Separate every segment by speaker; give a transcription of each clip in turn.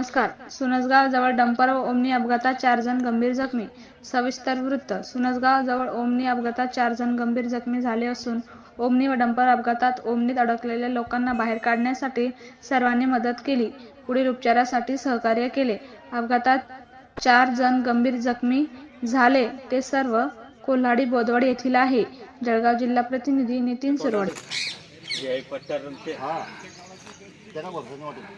Speaker 1: नमस्कार. सुनसगाव जवळ डंपर व ओमनी अपघातात चार जण गंभीर जखमी. सविस्तर वृत्त. सुनसगाव जवळ ओमनी अपघातात चार जण गंभीर जखमी झाले असून ओमनी व डंपर अपघातात ओमनीत अडकलेल्या लोकांना बाहेर काढण्यासाठी सर्वांनी मदत केली. पुढील उपचारासाठी सहकार्य केले. अपघातात चार जण गंभीर जखमी झाले. ते सर्व कोल्हाडी बोदवड येथील आहे. जळगाव जिल्हा प्रतिनिधी नितीन सुरवडे
Speaker 2: हे पत्तर ते
Speaker 3: हा त्याला बघ नाही वाटत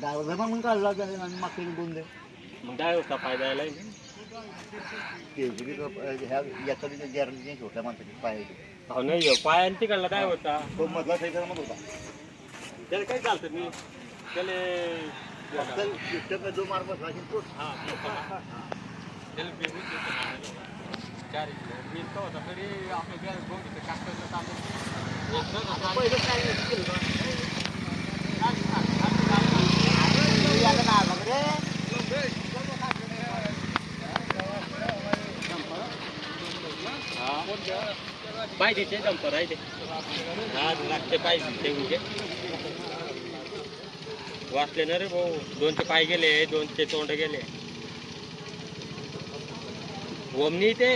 Speaker 3: ड्रायव्हर म्हणून काढला त्याने आणि मागचे दोन दे.
Speaker 2: मग काय होता फायदा यायला
Speaker 3: ह्या याचा गॅरंटी छोट्या माणसाची पायाची.
Speaker 2: हो नाही हो, पायाने तिकडला काय होता.
Speaker 3: तो मधला साईडला मग होता.
Speaker 2: त्याला काय चालतं मी त्याला
Speaker 3: फक्त जो मार बसला की तोच.
Speaker 2: हा, त्याला बेबी. चार. मी होता तरी आपलं गॅस.
Speaker 3: पहिलं काय केलं का?
Speaker 2: हा. पाहिजे ते डंपर आहे ते. हा लागते पाहिजे ते उगे. वाचले ना रे भाऊ. दोनचे पाय गेले दोनचे तोंड गेले. ओमनी ते.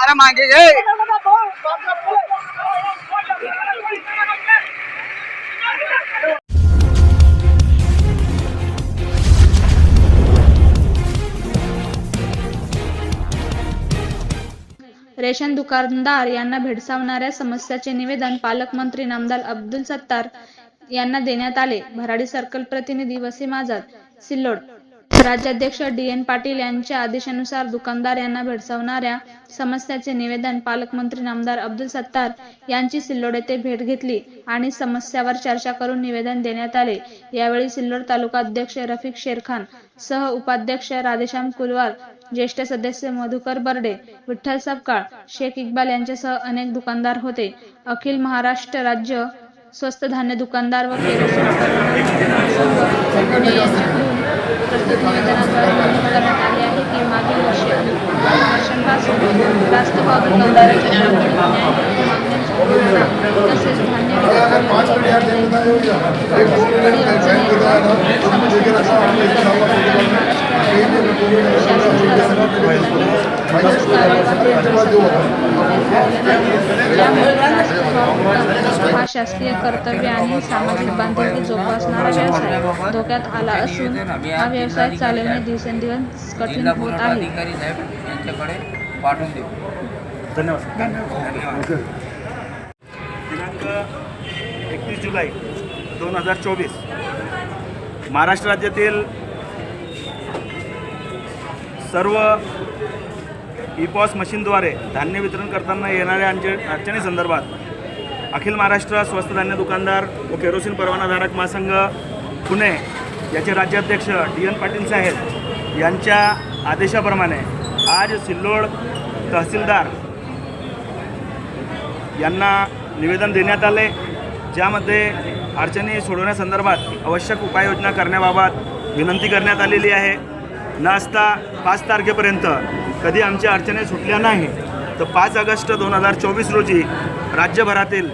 Speaker 3: अरे मागे घे.
Speaker 1: रेशन दुकानदार यांना भेडसावणाऱ्या समस्याचे निवेदन पालकमंत्री नामदार अब्दुल सत्तार यांना देण्यात आले. भराडी सर्कल प्रतिनिधी वसीम आझाद सिल्लोड. राज्याध्यक्ष डी एन पाटील यांच्या आदेशानुसार दुकानदार यांना भेडसावणाऱ्या समस्याचे निवेदन पालकमंत्री नामदार अब्दुल सत्तार यांची सिल्लोड येथे भेट घेतली आणि समस्यावर चर्चा करून निवेदन देण्यात आले. यावेळी सिल्लोड तालुका अध्यक्ष रफिक शेरखान सह उपाध्यक्ष राधेश्याम कुलवार ज्येष्ठ सदस्य मधुकर बर्डे विठ्ठल सपकाळ शेख इक्बाल यांच्यासह अनेक दुकानदार होते. अखिल महाराष्ट्र राज्य स्वस्त धान्य दुकानदार व प्रस्तुत निवेदनाद्वारे नमूद करण्यात आले आहे की मागील वर्षी वर्षांपासून रास्त भाव तसेच धान्य शासन हा शासकीय कर्तव्य आणि सामाजिक बांधिलकी जोपासणारा व्यवसाय धोक्यात आला असून हा व्यवसाय चालवणे दिवसेंदिवस कठीण होत आहे.
Speaker 4: अधिकारी साहेब यांच्याकडे पाठवून देऊ. धन्यवाद.
Speaker 5: दिनांक एकतीस जुलै दोन हजार चोवीस महाराष्ट्र राज्यातील सर्व ई पॉस मशीनद्वारे धान्य वितरण करताना येणाऱ्या अडचणी अडचणीसंदर्भात अखिल महाराष्ट्र स्वस्त धान्य दुकानदार व केरोसिन परवानाधारक महासंघ पुणे याचे राज्याध्यक्ष डी एन पाटील साहेब यांच्या आदेशाप्रमाणे आज सिल्लोड तहसीलदार यांना निवेदन देण्यात आले ज्यामध्ये अडचणी सोडवण्यासंदर्भात आवश्यक उपाययोजना करण्याबाबत विनंती करण्यात आलेली आहे. न असता पाच तारखेपर्यंत कधी आमच्या अडचणी सुटल्या नाही तर पाच ऑगस्ट दोन हजार चोवीस रोजी राज्यभरातील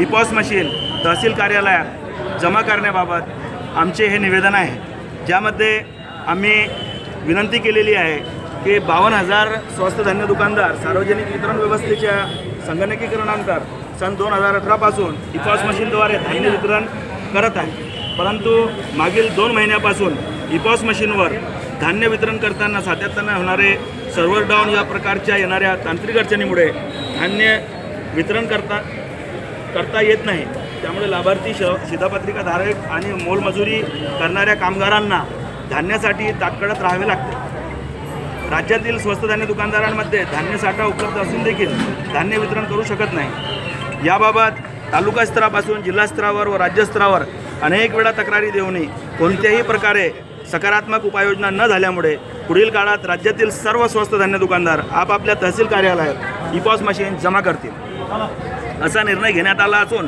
Speaker 5: ई मशीन तहसील कार्यालयात जमा करण्याबाबत आमचे हे निवेदन आहे. ज्यामध्ये आम्ही विनंती केलेली आहे की बावन्न हजार स्वस्त धान्य दुकानदार सार्वजनिक वितरण व्यवस्थेच्या संगणकीकरणानंतर सन दोन हजार अठरापासून इपॉस मशीनद्वारे धान्य वितरण करत आहे. परंतु मागील दोन महिन्यापासून इपॉस मशीनवर धान्य वितरण करताना सातत्यानं होणारे सर्व्हर डाऊन या प्रकारच्या येणाऱ्या तांत्रिक अडचणीमुळे धान्य वितरण करता करता येत नाही. त्यामुळे लाभार्थी श शिधापत्रिका धारक आणि मोलमजुरी करणाऱ्या कामगारांना धान्यासाठी तात्काळात राहावे लागते. राज्यातील स्वस्त धान्य दुकानदारांमध्ये धान्य साठा उपलब्ध असून देखील धान्य वितरण करू शकत नाही. याबाबत तालुका स्तरापासून जिल्हा स्तरावर व राज्यस्तरावर अनेक वेळा तक्रारी देऊनही कोणत्याही प्रकारे सकारात्मक उपाययोजना न झाल्यामुळे पुढील काळात राज्यातील सर्व स्वस्त धान्य दुकानदार आपापल्या तहसील कार्यालयात इपॉस मशीन जमा करतील. असा निर्णय घेण्यात आला असून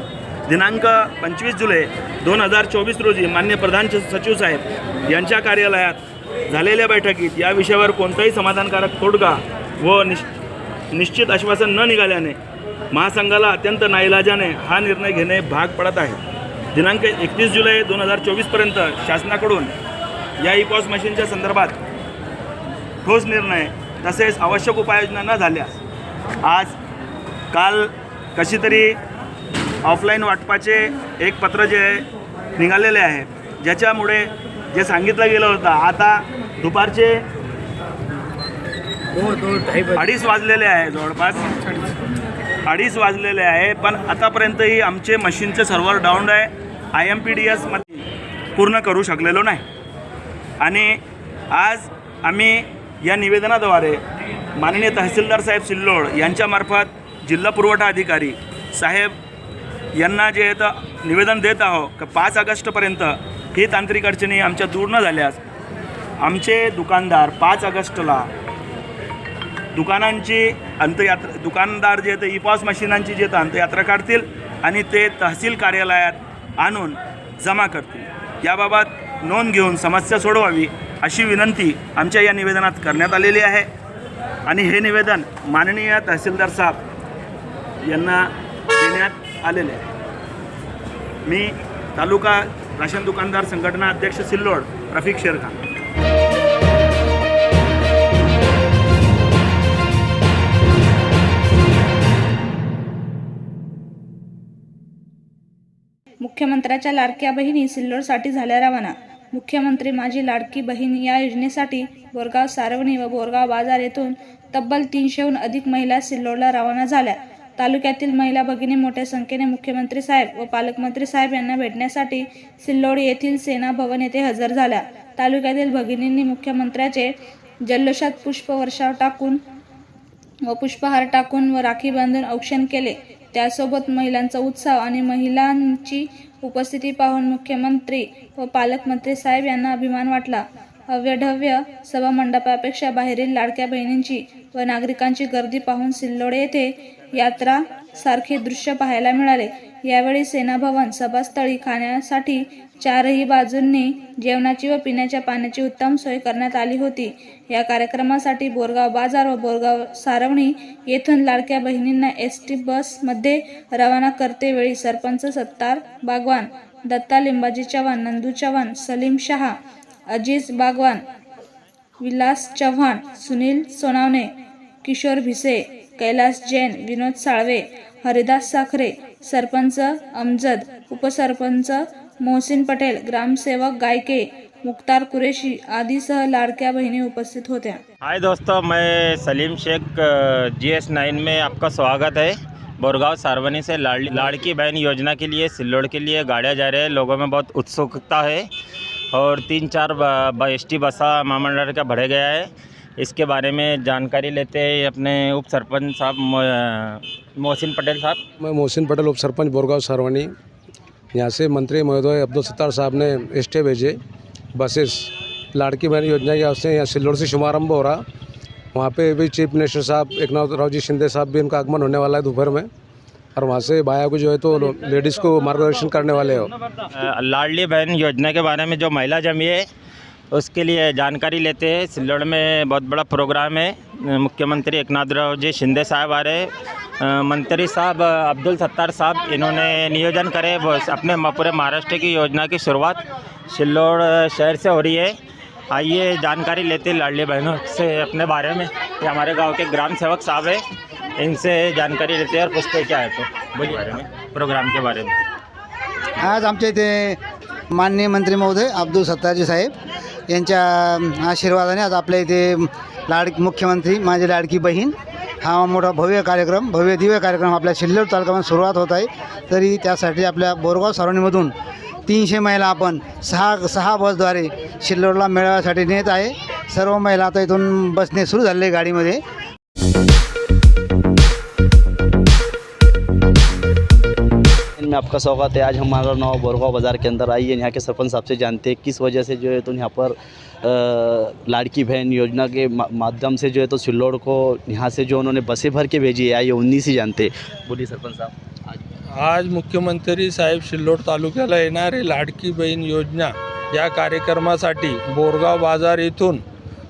Speaker 5: दिनांक पंचवीस जुलै दोन हजार चोवीस रोजी मान्य प्रधान सचिव साहेब यांच्या कार्यालयात झालेल्या बैठकीत या विषयावर कोणताही समाधानकारक तोडगा व निश निश्चित आश्वासन न निघाल्याने महासंघाला अत्यंत नाईलाजाने हा निर्णय घेणे भाग पडत आहे. दिनांक एकतीस जुलै दोन हजार चोवीसपर्यंत शासनाकडून या ई पॉस मशीनच्या संदर्भात ठोस निर्णय तसेच आवश्यक उपाययोजना न झाल्यास आज काल कशी तरी ऑफलाईन वाटपाचे एक पत्र जे आहे निघालेले आहे. ज्याच्यामुळे जे सांगितलं गेलं होतं आता दुपारचे अडीच वाजलेले आहे जवळपास. अडीच वाजलेले आहे पण आतापर्यंतही आमचे मशीनचे सर्व्हर डाऊन आहे. आय एम पी डी एसमध्ये पूर्ण करू शकलेलो नाही. आणि आज आम्ही या निवेदनाद्वारे माननीय तहसीलदार साहेब सिल्लोड यांच्यामार्फत जिल्हा पुरवठा अधिकारी साहेब यांना जे आहेत तर निवेदन देत आहो का पाच ऑगस्टपर्यंत ही तांत्रिक अडचणी आमच्या दूर न झाल्यास आमचे दुकानदार पाच ऑगस्टला दुकानांची अंतयात्रा दुकानदार जे आहेत ईपॉस मशिनांची जे तर अंतयात्रा काढतील आणि ते तहसील कार्यालयात आणून जमा करतील. याबाबत नोंद घेऊन समस्या सोडवावी अशी विनंती आमच्या या निवेदनात करण्यात आलेली आहे. आणि हे निवेदन माननीय तहसीलदार साहेब यांना देण्यात आलेले आहे. मी तालुका राशन दुकानदार संघटना अध्यक्ष सिल्लोड रफिक शेरखान.
Speaker 1: मुख्यमंत्र्याच्या लाडक्या बहिणी सिल्लोडसाठी झाल्या रवाना. मुख्यमंत्री माझी लाडकी बहीण या योजनेसाठी बोरगाव सारवणी व बोरगाव बाजार येथून तब्बल तीनशेहून अधिक महिला सिल्लोडला रवाना झाल्या. तालुक्यातील महिला भगिनी मोठ्या संख्येने मुख्यमंत्री साहेब व पालकमंत्री साहेब यांना भेटण्यासाठी सिल्लोड येथील सेना भवन येथे हजर झाल्या. तालुक्यातील भगिनींनी मुख्यमंत्र्याचे जल्लोषात पुष्पवर्षाव टाकून व पुष्पहार टाकून व राखी बांधून औक्षण केले. त्यासोबत महिलांचा उत्साह आणि महिलांची उपस्थिती पाहून मुख्यमंत्री व पालकमंत्री साहेब यांना अभिमान वाटला. अव्यढव्य सभामंडपापेक्षा बाहेरील लाडक्या बहिणींची व नागरिकांची गर्दी पाहून सिल्लोड येथे यात्रा सारखे दृश्य पाहायला मिळाले. यावेळी सेनाभवन सभास्थळी खाण्यासाठी चारही बाजूंनी जेवणाची व पिण्याच्या पाण्याची उत्तम सोय करण्यात आली होती. या कार्यक्रमासाठी बोरगाव बाजार व बोरगाव सारवणी येथून लाडक्या बहिणींना एस टी बसमध्ये रवाना करतेवेळी सरपंच सत्तार बागवान दत्ता लिंबाजी चव्हाण नंदू चव्हाण सलीम शहा अजीज बागवान विलास चव्हाण सुनील सोनावणे किशोर भिसे कैलास जैन विनोद साळवे हरिदास साखरे सरपंच अमजद उपसरपंच मोहसिन पटेल ग्रामसेवक गायके मुख्तार कुरेशी आदीसह लाडक्या बहिणी उपस्थित होत्या.
Speaker 6: हाय दोस्तों मैं Salim Shaikh G S nine में आपका स्वागत है। बोरगांव सारवनी से लाड़ लाड़की बहन योजना के लिए सिल्लोड के लिए गाड़ियाँ जा रहे हैं। लोगों में बहुत उत्सुकता है। और तीन चार एस टी बसा महामंडल का भरे गया है। इसके बारे में जानकारी लेते हैं अपने उप सरपंच साहब मोहसिन पटेल साहब।
Speaker 7: मैं मोहसिन पटेल, उप सरपंच, बोरगांव सरवनी। यहाँ से मंत्री महोदय अब्दुल सत्तार साहब ने एस्टे भेजे। बसेस, लाड़की बहन योजना के वास्ते यहाँ सिल्लोड से शुभारंभ हो रहा। वहाँ पे भी चीफ मिनिस्टर साहब, एकनाथ राव जी शिंदे साहब भी उनका आगमन होने वाला है दोपहर में। और वहाँ से बाया को जो है तो लेडीज़ को मार्गदर्शन करने वाले हो।
Speaker 6: लाडली बहन योजना के बारे में जो महिला जमी है, उसके लिए जानकारी लेते हैं। सिल्लोड में बहुत बड़ा प्रोग्राम है। मुख्यमंत्री एकनाथ राव जी शिंदे साहब आ रहे मंत्री साहब अब्दुल सत्तार साहब इन्होंने नियोजन करे अपने पूरे महाराष्ट्र की योजना की शुरुआत सिल्लोड शहर से हो रही है। आइए, जानकारी लेते लाडली बहनों से अपने बारे में। ये हमारे गाँव के ग्राम सेवक साहब है। इनसे जानकारी लेते हैं और पूछते हैं क्या है तो बोलिए। बारे में प्रोग्राम के बारे में।
Speaker 8: आज आमच्या इथे माननीय मंत्री महोदय अब्दुल सत्तारजी साहेब यांच्या आशीर्वादाने आज आपल्या इथे लाड मुख्यमंत्री माझी लाडकी बहीण हा मोठा भव्य कार्यक्रम भव्य दिव्य कार्यक्रम आपल्या शिल्लोड तालुक्यामध्ये सुरुवात होत आहे. तरी त्यासाठी आपल्या बोरगाव सारवणीमधून तीनशे महिला आपण सहा सहा बसद्वारे शिल्लोडला मेळाव्यासाठी नेत आहे. सर्व महिला आता इथून बसणे सुरू झालेले आहे गाडीमध्ये.
Speaker 9: में आपका स्वागत है। आज हमारा नाव बोरगाव बाज़ार के अंदर आई है यहाँ के सरपंच साहब से जानते हैं किस वजह से जो है तो यहाँ पर आ, लाड़की बहन योजना के मा- माध्यम से जो है तो सिल्लोड को यहाँ से जो उन्होंने बसें भर के भेजी है आइए उन्नीस ही जानते बोलिए सरपंच साहब। आज
Speaker 10: आज मुख्यमंत्री साहेब सिल्लोड तालुक्याला येणारे लाडकी बहीण योजना या कार्यक्रमासाठी बोरगाव बाजार येथून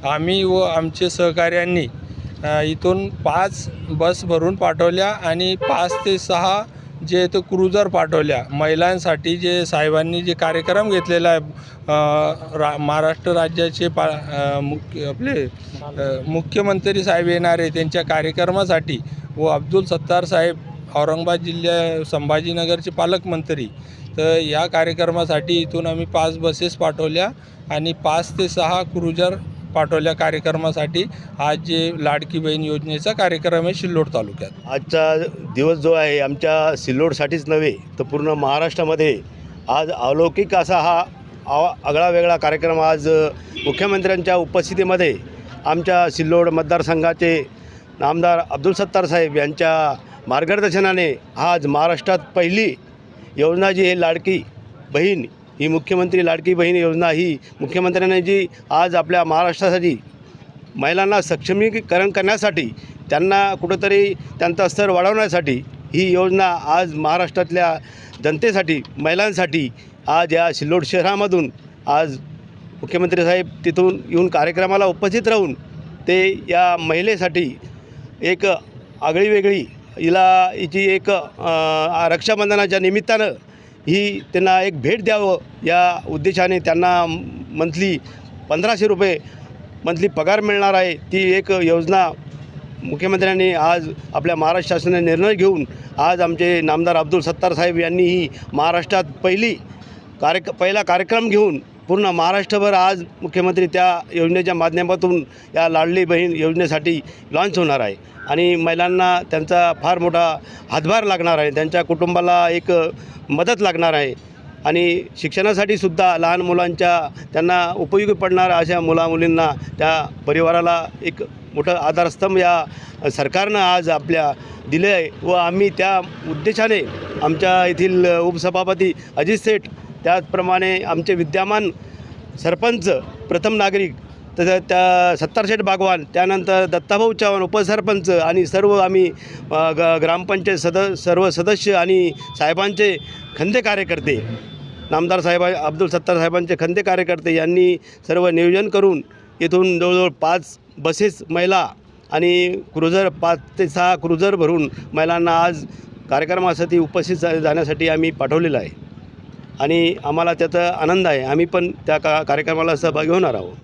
Speaker 10: आम्ही व आमचे सहकाऱ्यांनी इथून पाच बस भरून पाठवल्या आणि पाच ते सहा जे तो क्रुझर पाठवल्या. महिलांसाठी जे साहेबांनी जे कार्यक्रम घेतलेला आहे रा महाराष्ट्र राज्याचे पा मुख्य आपले मुख्यमंत्री साहेब येणारे त्यांच्या कार्यक्रमासाठी व अब्दुल सत्तार साहेब औरंगाबाद जिल्ह्या संभाजीनगरचे पालकमंत्री तर या कार्यक्रमासाठी इथून आम्ही पाच बसेस पाठवल्या आणि पाच ते सहा क्रुझर पाठवल्या कार्यक्रमासाठी आज जे लाडकी बहीण योजनेचा कार्यक्रम आहे सिल्लोड तालुक्यात.
Speaker 3: आजचा दिवस जो आहे आमच्या सिल्लोडसाठीच नव्हे तर पूर्ण महाराष्ट्रामध्ये आज अलौकिक असा हा आवा आगळा वेगळा कार्यक्रम आज मुख्यमंत्र्यांच्या उपस्थितीमध्ये आमच्या सिल्लोड मतदारसंघाचे आमदार अब्दुल सत्तार साहेब यांच्या मार्गदर्शनाने आज महाराष्ट्रात पहिली योजना जी आहे लाडकी बहीण ही मुख्यमंत्री लाडकी बहीण योजना ही मुख्यमंत्र्यांनी जी आज आपल्या महाराष्ट्रासाठी महिलांना सक्षमीकरण करण्यासाठी त्यांना कुठंतरी त्यांचा स्तर वाढवण्यासाठी ही योजना आज महाराष्ट्रातल्या जनतेसाठी महिलांसाठी आज या सिल्लोड शहरामधून आज मुख्यमंत्री साहेब तिथून येऊन कार्यक्रमाला उपस्थित राहून ते या महिलेसाठी एक आगळीवेगळी हिला हिची एक रक्षाबंधनाच्या निमित्तानं ही त्यांना एक भेट द्यावं या उद्देशाने त्यांना मंथली पंधराशे रुपये मंथली पगार मिळणार आहे. ती एक योजना मुख्यमंत्र्यांनी आज आपल्या महाराष्ट्र शासनाने निर्णय घेऊन आज आमचे नामदार अब्दुल सत्तार साहेब यांनी ही महाराष्ट्रात पहिली कार्य पहिला कार्यक्रम घेऊन पूर्ण महाराष्ट्रभर आज मुख्यमंत्री त्या योजनेच्या माध्यमातून या लाडली बहीण योजनेसाठी लॉन्च होणार आहे. आणि महिलांना त्यांचा फार मोठा हातभार लागणार आहे. त्यांच्या कुटुंबाला एक मदत लागणार आहे. आणि शिक्षणासाठी सुद्धा लहान मुलांच्या त्यांना उपयोगी पडणाऱ्या अशा मुलामुलींना त्या परिवाराला एक मोठं आधारस्तंभ या सरकारनं आज आपल्या दिले आहे व आम्ही त्या उद्देशाने आमच्या येथील उपसभापती अजित सेठ त्याचप्रमाणे आमचे विद्यमान सरपंच प्रथम नागरिक तसं त्या सत्तारशेठ बागवान त्यानंतर दत्ताभाऊ चव्हाण उपसरपंच आणि सर्व आम्ही ग ग्रामपंचायत सद सर्व सदस्य आणि साहेबांचे खंदे कार्यकर्ते नामदार साहेब अब्दुल सत्तार साहेबांचे खंदे कार्यकर्ते यांनी सर्व नियोजन करून इथून जवळजवळ पाच बसेस महिला आणि क्रुझर पाच ते सहा क्रुझर भरून महिलांना आज कार्यक्रमासाठी उपस्थित जाण्यासाठी आम्ही पाठवलेलं आहे. आणि आम्हाला त्याचा आनंद आहे. आम्ही पण त्या का कार्यक्रमाला सहभागी होणार आहोत.